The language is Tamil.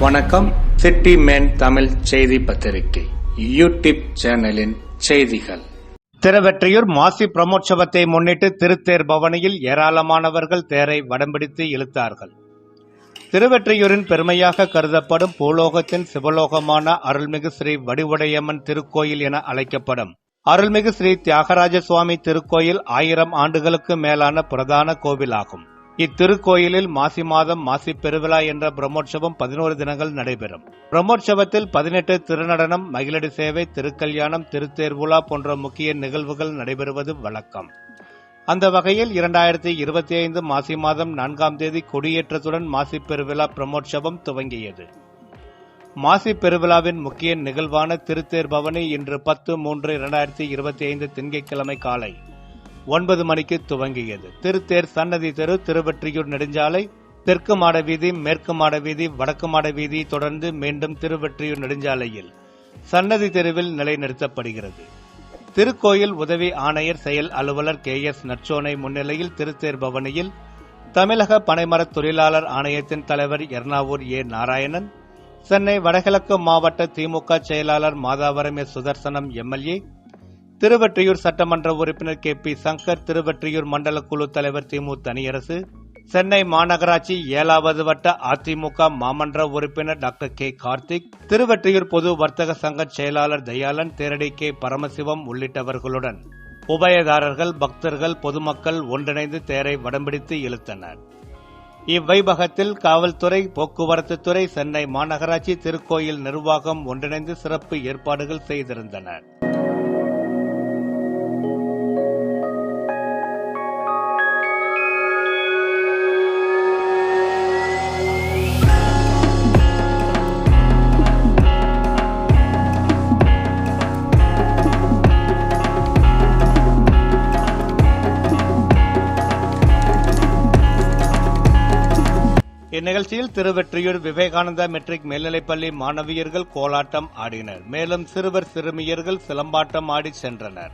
வணக்கம். சிட்டி மேன் தமிழ் செய்தி பத்திரிகை. யூடியூப் சேனலின் செய்திகள். திருவெற்றியூர் மாசி பிரமோற்சவத்தை முன்னிட்டு திருத்தேர் பவனியில் ஏராளமானவர்கள் தேரை வடம்பிடித்து இழுத்தார்கள். திருவெற்றியூரின் பெருமையாக கருதப்படும் பூலோகத்தின் சிவலோகமான அருள்மிகு ஸ்ரீ வடிவுடையம்மன் திருக்கோயில் என அழைக்கப்படும். அருள்மிகு ஸ்ரீ தியாகராஜ சுவாமி திருக்கோயில் ஆயிரம் ஆண்டுகளுக்கு மேலான பிரதான கோவிலாகும். இத்திருக்கோயிலில் மாசி மாதம் மாசி பெருவிழா என்ற பிரம்மோற்சவம் பதினோரு தினங்கள் நடைபெறும். பிரம்மோற்சவத்தில் பதினெட்டு திருநடனம் மகிழடி சேவை திருக்கல்யாணம் திருத்தேர்வுலா போன்ற முக்கிய நிகழ்வுகள் நடைபெறுவது வழக்கம். அந்த வகையில் இரண்டாயிரத்தி இருபத்தி ஐந்து மாசி மாதம் நான்காம் தேதி கொடியேற்றத்துடன் மாசி பெருவிழா பிரம்மோற்சவம் துவங்கியது. மாசி பெருவிழாவின் முக்கிய நிகழ்வான திருத்தேர் பவனி இன்று பத்து மூன்று இரண்டாயிரத்தி இருபத்தி ஐந்து திங்கட்கிழமை காலை. ஒன்பது மணிக்கு துவங்கியது. திருத்தேர் சன்னதி தெரு திருவற்றியூர் நெடுஞ்சாலை தெற்கு மாட வீதி மேற்கு மாட வீதி வடக்கு மாட வீதி தொடர்ந்து மீண்டும் திருவற்றியூர் நெடுஞ்சாலையில் சன்னதி தெருவில் நிலைநிறுத்தப்படுகிறது. திருக்கோயில் உதவி ஆணையர் செயல் அலுவலர் கே எஸ் நற்சோனை முன்னிலையில் திருத்தேர் பவனியில் தமிழக பனைமரத் தொழிலாளர் ஆணையத்தின் தலைவர் எர்ணாவூர் ஏ. நாராயணன் சென்னை வடகிழக்கு மாவட்ட திமுக செயலாளர் மாதாவரம் எஸ் சுதர்சனம் எம்எல்ஏ திருவற்றியூர் சட்டமன்ற உறுப்பினர் கே பி சங்கர் திருவற்றியூர் மண்டல குழு தலைவர் திமு தனியரசு சென்னை மாநகராட்சி ஏழாவது வட்ட அதிமுக மாமன்ற உறுப்பினர் டாக்டர் கே. கார்த்திக் திருவெற்றியூர் பொது வர்த்தக சங்க செயலாளர் தயாளன் தேரடி கே. பரமசிவம் உள்ளிட்டவர்களுடன் உபயதாரர்கள் பக்தர்கள் பொதுமக்கள் ஒன்றிணைந்து தேரை வடம்பிடித்து இழுத்தனர். இவ்வைபகத்தில் காவல்துறை போக்குவரத்து துறை சென்னை மாநகராட்சி திருக்கோயில் நிர்வாகம் ஒன்றிணைந்து சிறப்பு ஏற்பாடுகள் செய்திருந்தனர். இந்நிகழ்ச்சியில் திருவெற்றியூர் விவேகானந்தா மெட்ரிக் மேல்நிலைப்பள்ளி மாணவியர்கள் கோலாட்டம் ஆடினர். மேலும் சிறுவர் சிறுமியர்கள் சிலம்பாட்டம் ஆடி சென்றனர்.